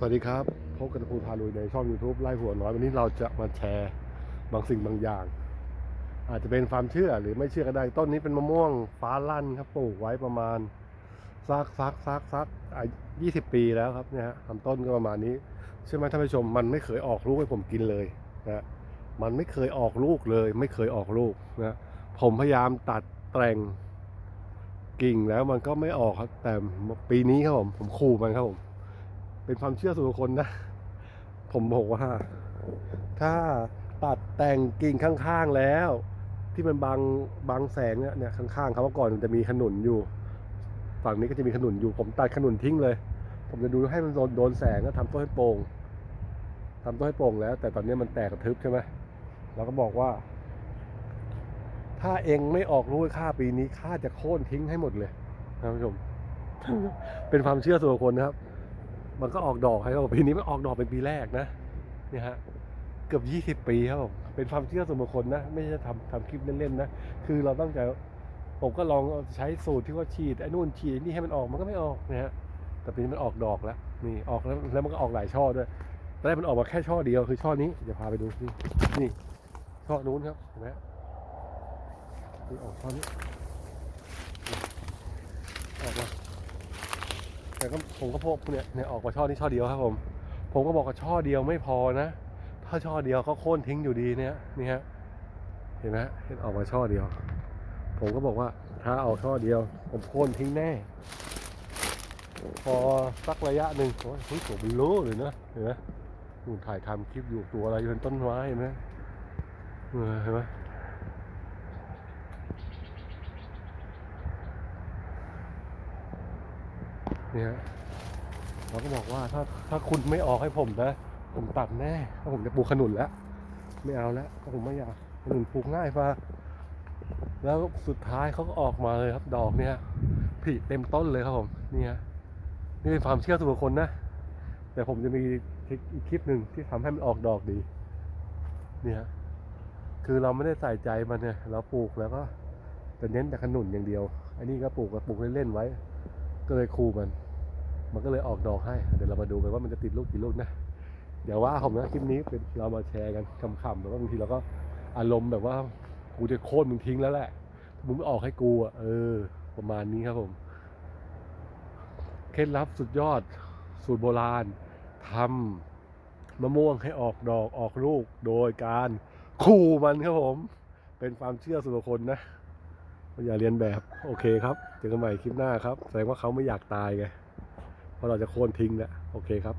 สวัสดีครับ พบกับตะพูพาลุยในช่อง YouTube ไล่หัวน้อย วันนี้เราจะมาแชร์บางสิ่งบางอย่าง อาจจะเป็นความเชื่อหรือไม่เชื่อก็ได้ ต้นนี้เป็นมะม่วงฟ้าลั่นครับปลูกไว้ประมาณซักซักซักซักยี่สิบปีแล้วครับเนี่ยฮะลำต้นก็ประมาณนี้ใช่ไหมท่านผู้ชมมันไม่เคยออกลูกให้ผมกินเลยนะฮะมันไม่เคยออกลูกเลย ไม่เคยออกลูกนะผมพยายามตัดแต่งกิ่งแล้วมันก็ไม่ออกครับแต่ปีนี้ครับผมผมขู่มันครับผม เป็นความเชื่อส่วนบุคคลนะ ผมบอกว่า ถ้าตัดแต่งกิ่งข้าง ๆแล้ว ที่มันบังบังแสงเนี่ยข้างๆเขาเมื่อก่อนมันจะมีขนุนอยู่ฝั่งนี้ก็จะมีขนุนอยู่ ผมตัดขนุนทิ้งเลย ผมจะดูให้มันโดนโดนแสงแล้วทำต้นให้โปร่งทำต้นให้โปร่งแล้ว แต่ตอนนี้มันแตกกระทึบใช่ไหมเราก็บอกว่า ถ้าเองไม่ออกลูกให้ข้าปีนี้ข้าจะโค่นทิ้งให้หมดเลยท่านผู้ชม เป็นความเชื่อส่วนบุคคลนะครับ มันก็ออกดอกครับผมปีนี้มันออกดอกเป็นปีแรกนะเนี่ยฮะเกือบยี่สิบปีครับผมเป็นความเชื่อส่วนบุคคลนะ ไม่ใช่ทำทำคลิปเล่นๆนะ คือเราตั้งใจผมก็ลองใช้สูตรที่ว่าฉีดไอ้นู่นฉีดนี่ให้มันออกมันก็ไม่ออกนะฮะแต่ปีนี้มันออกดอกแล้วนี่ออกแล้วแล้วมันก็ออกหลายช่อด้วยตอนแรกมันออกมาแค่ช่อเดียวคือช่อนี้เดี๋ยวพาไปดูนี่นี่ช่อนู้นครับเห็นไหมนี่ออกช่อนี้ออกมา แต่ก็ผมก็พบเนี่ยเนี่ยออกมาช่อนี้ช่อเดียวครับผม ผมก็บอกว่าช่อเดียวไม่พอนะ ถ้าช่อเดียวก็โค่นทิ้งอยู่ดีเนี่ยนี่ฮะเห็นไหมเห็นออกมาช่อเดียว ผมก็บอกว่าถ้าเอาช่อเดียว ผมโค่นทิ้งแน่ พอสักระยะหนึ่งโอ้ยเฮ้ยตัวมันโลเลยนะเห็นไหมถ่ายทำคลิปอยู่ตัวอะไรอยู่บนต้นไม้เห็นไหมเห็นไหม เนี่ย เราก็บอกว่าถ้าถ้าคุณไม่ออกให้ผมนะ ผมตัดแน่ถ้าผมจะปลูกขนุนแล้ว ไม่เอาแล้วเพราะผมไม่อยากขนุนปลูกง่ายฟ้าแล้วสุดท้ายเขาก็ออกมาเลยครับ ดอกเนี่ยผลิเต็มต้นเลยครับผม เนี่ยนี่เป็นความเชื่อส่วนบุคคลนะ แต่ผมจะมีทริคอีกคลิปหนึ่งที่ทำให้มันออกดอกดี เนี่ยคือเราไม่ได้ใส่ใจมันเนี่ยเราปลูกแล้วก็จะเน้นแต่ขนุนอย่างเดียว อันนี้ก็ปลูกก็ปลูกเล่นๆไว้ ก็เลยคูมัน มันก็เลยออกดอกให้ เดี๋ยวเรามาดูกันว่ามันจะติดลูกกี่ลูกนะ เดี๋ยวว่าผมนะคลิปนี้เป็นเรามาแชร์กันคำๆแต่ว่าบางทีเราก็อารมณ์แบบว่ากูจะโค่นมึงทิ้งแล้วแหละมึงไม่ออกให้กูอะเออ ประมาณนี้ครับผมเคล็ดลับสุดยอดสูตรโบราณทำมะม่วงให้ออกดอกออกลูกโดยการขู่มันครับผม เป็นความเชื่อส่วนบุคคลนะอย่าเรียนแบบ โอเคครับ เจอกันใหม่คลิปหน้าครับ แสดงว่าเขาไม่อยากตายไง เพราะเราจะโค่นทิ้งแล้วโอเคครับ